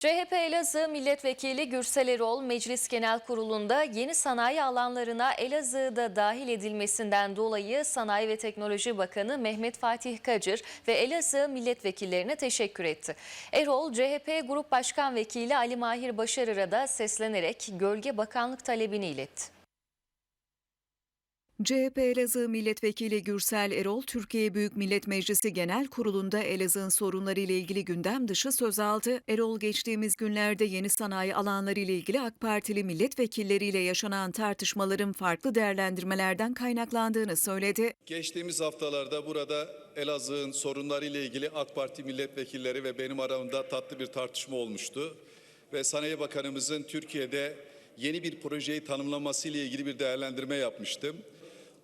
CHP Elazığ Milletvekili Gürsel Erol Meclis Genel Kurulu'nda yeni sanayi alanlarına Elazığ'da dahil edilmesinden dolayı Sanayi ve Teknoloji Bakanı Mehmet Fatih Kacır ve Elazığ milletvekillerine teşekkür etti. Erol, CHP Grup Başkan Vekili Ali Mahir Başarır'a da seslenerek gölge bakanlık talebini iletti. CHP Elazığ Milletvekili Gürsel Erol, Türkiye Büyük Millet Meclisi Genel Kurulu'nda Elazığ'ın sorunları ile ilgili gündem dışı söz aldı. Erol geçtiğimiz günlerde yeni sanayi alanları ile ilgili AK Partili milletvekilleriyle yaşanan tartışmaların farklı değerlendirmelerden kaynaklandığını söyledi. Geçtiğimiz haftalarda burada Elazığ'ın sorunları ile ilgili AK Parti milletvekilleri ve benim aramda tatlı bir tartışma olmuştu. Ve Sanayi Bakanımızın Türkiye'de yeni bir projeyi tanımlaması ile ilgili bir değerlendirme yapmıştım.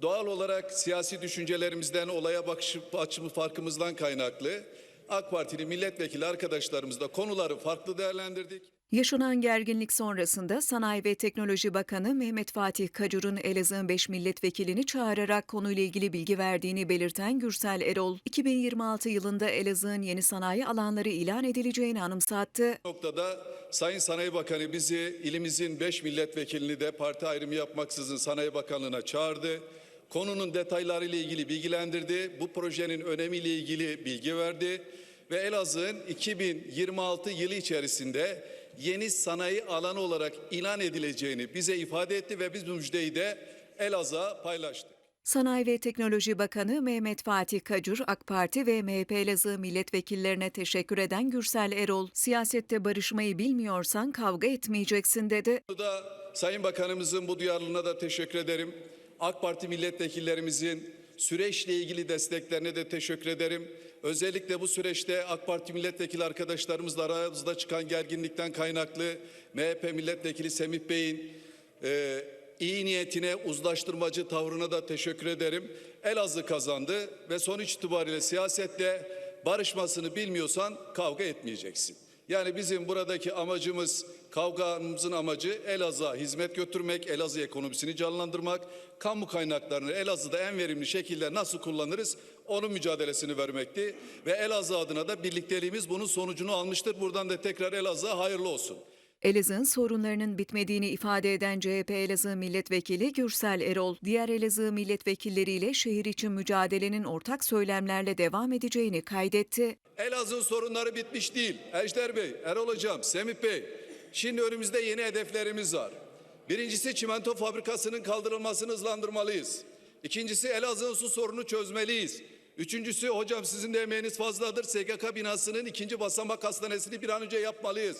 Doğal olarak siyasi düşüncelerimizden, olaya bakış açımı farkımızdan kaynaklı AK Partili milletvekili arkadaşlarımızla konuları farklı değerlendirdik. Yaşanan gerginlik sonrasında Sanayi ve Teknoloji Bakanı Mehmet Fatih Kacur'un Elazığ'ın 5 milletvekilini çağırarak konuyla ilgili bilgi verdiğini belirten Gürsel Erol, 2026 yılında Elazığ'ın yeni sanayi alanları ilan edileceğini anımsattı. Bu noktada Sayın Sanayi Bakanı bizi ilimizin 5 milletvekilini de parti ayrımı yapmaksızın Sanayi Bakanlığı'na çağırdı. Konunun detaylarıyla ilgili bilgilendirdi. Bu projenin önemiyle ilgili bilgi verdi. Ve Elazığ'ın 2026 yılı içerisinde yeni sanayi alanı olarak ilan edileceğini bize ifade etti ve biz bu müjdeyi de Elazığ'a paylaştık. Sanayi ve Teknoloji Bakanı Mehmet Fatih Kacur, AK Parti ve MHP Elazığ milletvekillerine teşekkür eden Gürsel Erol, siyasette barışmayı bilmiyorsan kavga etmeyeceksin dedi. da Sayın Bakanımızın bu duyarlılığına da teşekkür ederim. AK Parti milletvekillerimizin süreçle ilgili desteklerine de teşekkür ederim. Özellikle bu süreçte AK Parti milletvekili arkadaşlarımızla aramızda çıkan gerginlikten kaynaklı MHP milletvekili Semih Bey'in e, iyi niyetine, uzlaştırmacı tavrına da teşekkür ederim. Elazığ kazandı ve sonuç itibariyle siyasetle barışmasını bilmiyorsan kavga etmeyeceksin. Yani bizim buradaki amacımız, kavgamızın amacı Elazığ'a hizmet götürmek, Elazığ ekonomisini canlandırmak, kamu kaynaklarını Elazığ'da en verimli şekilde nasıl kullanırız onun mücadelesini vermekti. Ve Elazığ adına da birlikteliğimiz bunun sonucunu almıştır. Buradan da tekrar Elazığ'a hayırlı olsun. Elazığ'ın sorunlarının bitmediğini ifade eden CHP Elazığ Milletvekili Gürsel Erol, diğer Elazığ milletvekilleriyle şehir için mücadelenin ortak söylemlerle devam edeceğini kaydetti. Elazığ sorunları bitmiş değil. Ejder Bey, Erol Hocam, Semih Bey. Şimdi önümüzde yeni hedeflerimiz var. Birincisi çimento fabrikasının kaldırılmasını hızlandırmalıyız. İkincisi Elazığ'ın su sorunu çözmeliyiz. Üçüncüsü hocam sizin de emeğiniz fazladır. SGK binasının ikinci basamak hastanesini bir an önce yapmalıyız.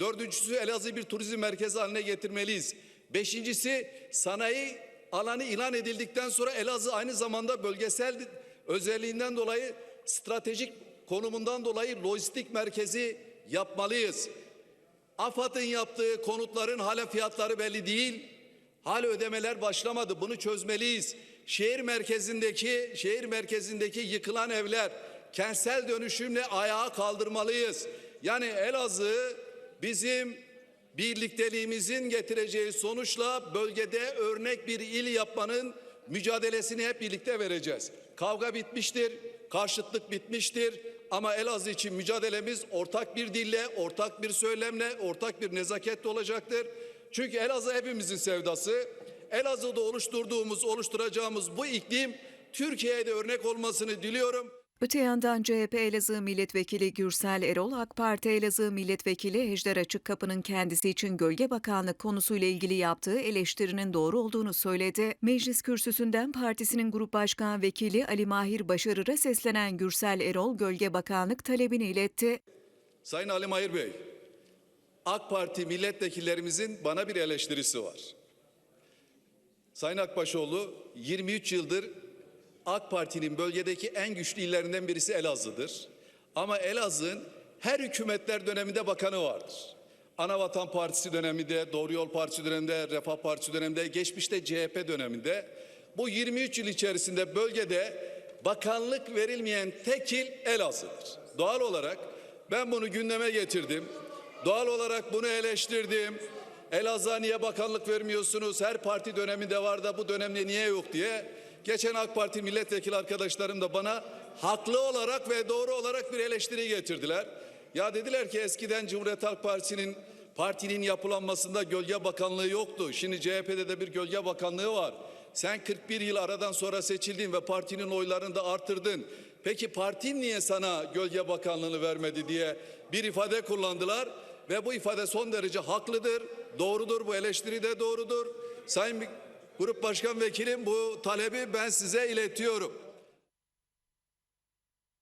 Dördüncüsü Elazığ bir turizm merkezi haline getirmeliyiz. Beşincisi sanayi alanı ilan edildikten sonra Elazığ aynı zamanda bölgesel özelliğinden dolayı stratejik konumundan dolayı lojistik merkezi yapmalıyız. AFAD'ın yaptığı konutların hala fiyatları belli değil. Hala ödemeler başlamadı. Bunu çözmeliyiz. Şehir merkezindeki şehir merkezindeki yıkılan evler kentsel dönüşümle ayağa kaldırmalıyız. Yani Elazığ bizim birlikteliğimizin getireceği sonuçla bölgede örnek bir il yapmanın mücadelesini hep birlikte vereceğiz. Kavga bitmiştir, karşıtlık bitmiştir ama Elazığ için mücadelemiz ortak bir dille, ortak bir söylemle, ortak bir nezaketle olacaktır. Çünkü Elazığ hepimizin sevdası. Elazığ'da oluşturduğumuz, oluşturacağımız bu iklim Türkiye'de örnek olmasını diliyorum. Öte yandan CHP Elazığ Milletvekili Gürsel Erol, AK Parti Elazığ Milletvekili Ejder Açıkkapı'nın kendisi için Gölge Bakanlık konusuyla ilgili yaptığı eleştirinin doğru olduğunu söyledi. Meclis kürsüsünden partisinin Grup Başkan Vekili Ali Mahir Başarır'a seslenen Gürsel Erol, Gölge Bakanlık talebini iletti. Sayın Ali Mahir Bey, AK Parti milletvekillerimizin bana bir eleştirisi var. Sayın Akbaşoğlu 23 yıldır AK Parti'nin bölgedeki en güçlü illerinden birisi Elazığ'dır. Ama Elazığ'ın her hükümetler döneminde bakanı vardır. Anavatan Partisi döneminde, Doğru Yol Partisi döneminde, Refah Partisi döneminde, geçmişte CHP döneminde bu 23 yıl içerisinde bölgede bakanlık verilmeyen tek il Elazığ'dır. Doğal olarak ben bunu gündeme getirdim. Doğal olarak bunu eleştirdim. Elazığ'a niye bakanlık vermiyorsunuz? Her parti döneminde var da bu dönemde niye yok diye. Geçen AK Parti milletvekili arkadaşlarım da bana haklı olarak ve doğru olarak bir eleştiri getirdiler. Ya dediler ki eskiden Cumhuriyet Halk Partisi'nin partinin yapılanmasında gölge bakanlığı yoktu. Şimdi CHP'de de bir gölge bakanlığı var. Sen 41 yıl aradan sonra seçildin ve partinin oylarını da artırdın. Peki partin niye sana gölge bakanlığını vermedi diye bir ifade kullandılar ve bu ifade son derece haklıdır, doğrudur, bu eleştiri de doğrudur. Sayın Grup Başkan Vekilim bu talebi ben size iletiyorum.